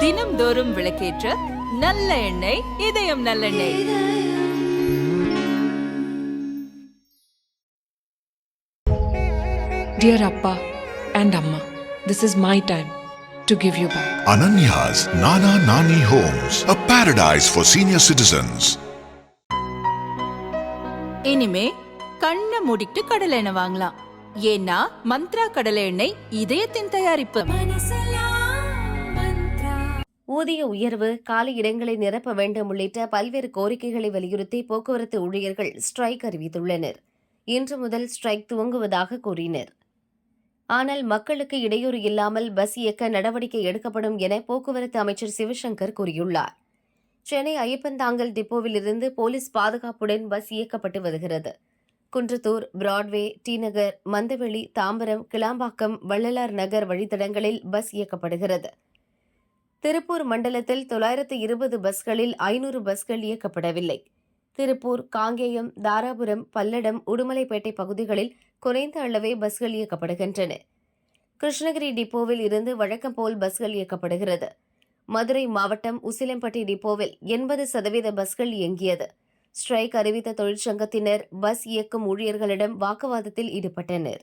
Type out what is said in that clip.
தினம்தோறும் விளக்கேற்ற நல்ல எண்ணெய் இதயம் நல்லெண்ணெய் Dear Appa and Amma, this is my time to give you back. Ananya's Nana Nani Homes, a paradise for senior citizens. இனிமே கண்ணை மூடிட்டு கடலை எண்ணெய் வாங்கலாம் ஏன்னா மந்த்ரா கடலை எண்ணெய் இதயத்தின் தயாரிப்பு ஊதிய உயர்வு காலி இடங்களை நிரப்ப வேண்டும் உள்ளிட்ட பல்வேறு கோரிக்கைகளை வலியுறுத்தி போக்குவரத்து ஊழியர்கள் ஸ்ட்ரைக் அறிவித்துள்ளனர். இன்று முதல் ஸ்ட்ரைக் துவங்குவதாக கூறினர். ஆனால் மக்களுக்கு இடையூறு இல்லாமல் பஸ் இயக்க நடவடிக்கை எடுக்கப்படும் என போக்குவரத்து அமைச்சர் சிவசங்கர் கூறியுள்ளார். சென்னை ஐயப்பந்தாங்கல் டிப்போவிலிருந்து போலீஸ் பாதுகாப்புடன் பஸ் இயக்கப்பட்டு வருகிறது. குன்றத்தூர் பிராட்வே டி நகர் மந்தவெளி தாம்பரம் கிளாம்பாக்கம் வள்ளலார் நகர் வழித்தடங்களில் பஸ் இயக்கப்படுகிறது. திருப்பூர் மண்டலத்தில் தொள்ளாயிரத்து இருபது பஸ்களில் ஐநூறு பஸ்கள் இயக்கப்படவில்லை. திருப்பூர் காங்கேயம் தாராபுரம் பல்லடம் உடுமலைப்பேட்டை பகுதிகளில் குறைந்த அளவே பஸ்கள் இயக்கப்படுகின்றன. கிருஷ்ணகிரி டிப்போவில் இருந்து வழக்கம் போல் பஸ்கள் இயக்கப்படுகிறது. மதுரை மாவட்டம் உசிலம்பட்டி டிப்போவில் எண்பது சதவீத பஸ்கள் இயங்கியது. ஸ்ட்ரைக் அறிவித்த தொழிற்சங்கத்தினர் பஸ் இயக்கும் ஊழியர்களிடம் வாக்குவாதத்தில் ஈடுபட்டனர்.